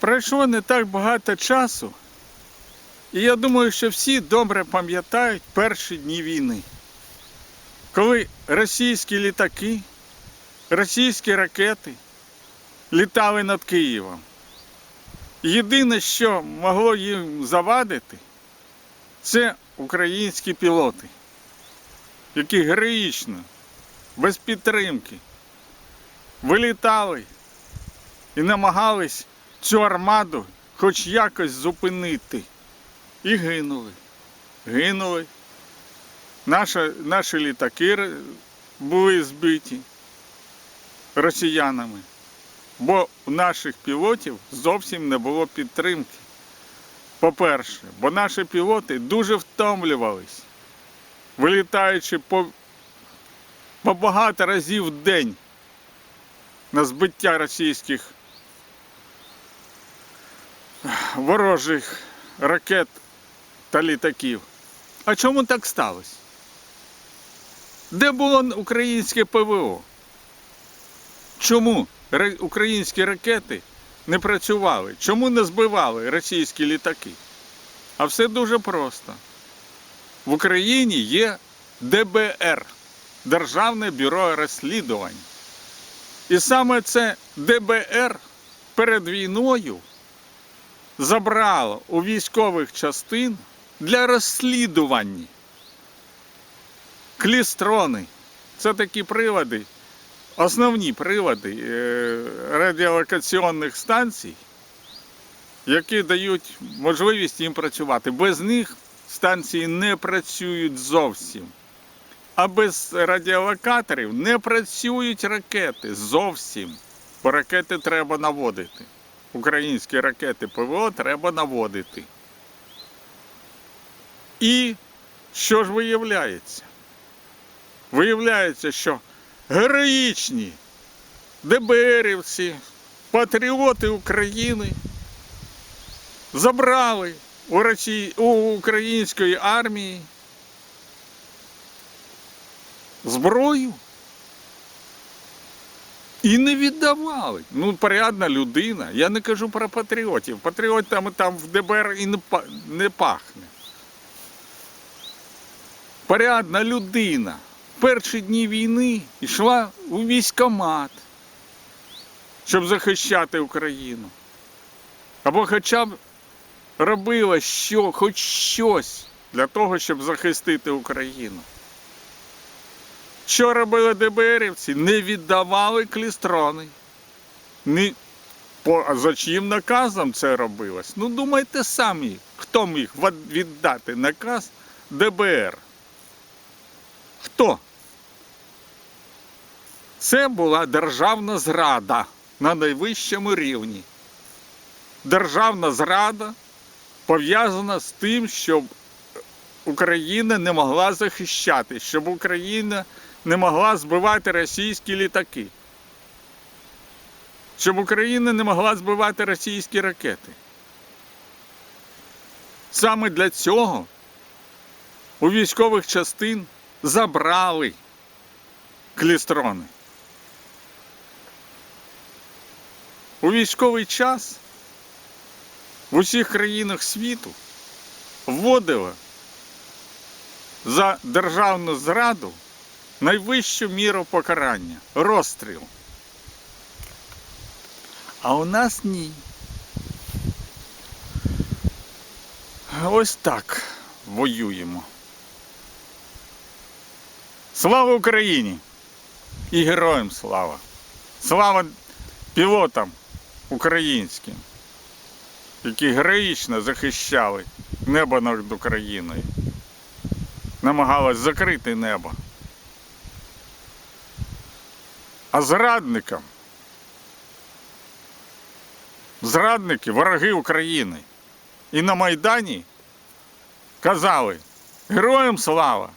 Пройшло не так багато часу, і я думаю, що всі добре пам'ятають перші дні війни, коли російські літаки, російські ракети літали над Києвом. Єдине, що могло їм завадити, це українські пілоти, які героїчно, без підтримки, вилітали і намагались цю армаду хоч якось зупинити. І гинули. Гинули. Наша, наші літаки були збиті росіянами, бо у наших пілотів зовсім не було підтримки. По-перше, бо наші пілоти дуже втомлювались, вилітаючи по, по багато разів в день на збиття російських ворожих ракет та літаків. А чому так сталося? Де було українське ПВО? Чому українські ракети не працювали? Чому не збивали російські літаки? А все дуже просто. В Україні є ДБР Державне бюро розслідувань. І саме це ДБР перед війною забрало у військових частин для розслідування. Клістрони. Це такі прилади, основні прилади е, радіолокаційних станцій, які дають можливість їм працювати. Без них станції не працюють зовсім. А без радіолокаторів не працюють ракети зовсім. Бо ракети треба наводити. Українські ракети ПВО треба наводити. І що ж виявляється? Виявляється, що героїчні ДБРівці, патріоти України забрали у, Росії, у української армії зброю і не віддавали. Ну, порядна людина. Я не кажу про патріотів. Патріотами там в ДБР і не, не пахне. Порядна людина перші дні війни йшла у військомат, щоб захищати Україну. Або хоча б робила що, хоч щось для того, щоб захистити Україну. Що робили ДБРівці? Не віддавали клістрони. Не... По... За чиїм наказом це робилось? Ну, думайте самі, хто міг віддати наказ ДБР? Хто? Це була державна зрада на найвищому рівні. Державна зрада пов'язана з тим, щоб Україна не могла захищати, щоб Україна не могла збивати російські літаки, щоб Україна не могла збивати російські ракети. Саме для цього у військових частин забрали клістрони. У військовий час в усіх країнах світу вводила за державну зраду найвищу міру покарання розстріл. А у нас ні. Ось так воюємо. Слава Україні! І героям слава! Слава пілотам українським, які героїчно захищали небо над Україною, намагалась закрити небо. А зрадникам, зрадники, вороги України. І на Майдані казали героям слава!